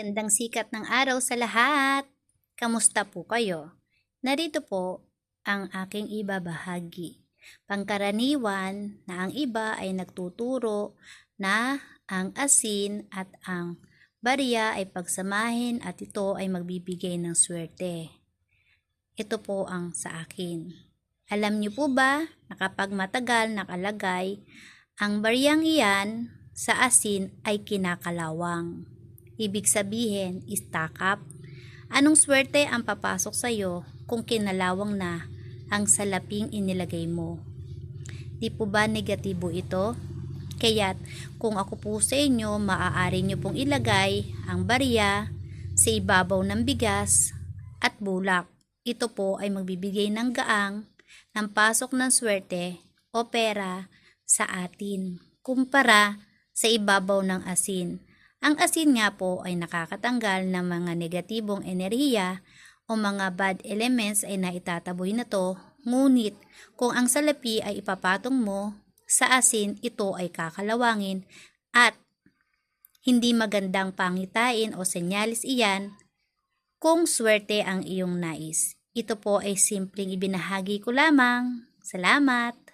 Gandang sikat ng araw sa lahat. Kamusta po kayo? Narito po ang aking ibabahagi. Pangkaraniwan na ang iba ay nagtuturo na ang asin at ang barya ay pagsamahin at ito ay magbibigay ng swerte. Ito po ang sa akin. Alam niyo po ba na kapag matagal nakalagay, ang baryang iyan sa asin ay kinakalawang. Ibig sabihin, stack up. Anong swerte ang papasok sa iyo kung kinalawang na ang salaping inilagay mo? Di po ba negatibo ito? Kaya't kung ako po sa inyo, maaari nyo pong ilagay ang barya sa ibabaw ng bigas at bulak. Ito po ay magbibigay ng gaang ng pasok ng swerte o pera sa atin kumpara sa ibabaw ng asin. Ang asin nga po ay nakakatanggal ng mga negatibong enerhiya o mga bad elements ay naitataboy na to. Ngunit kung ang salapi ay ipapatong mo sa asin, ito ay kakalawangin at hindi magandang pangitain o senyalis iyan kung swerte ang iyong nais. Ito po ay simpleng ibinahagi ko lamang. Salamat!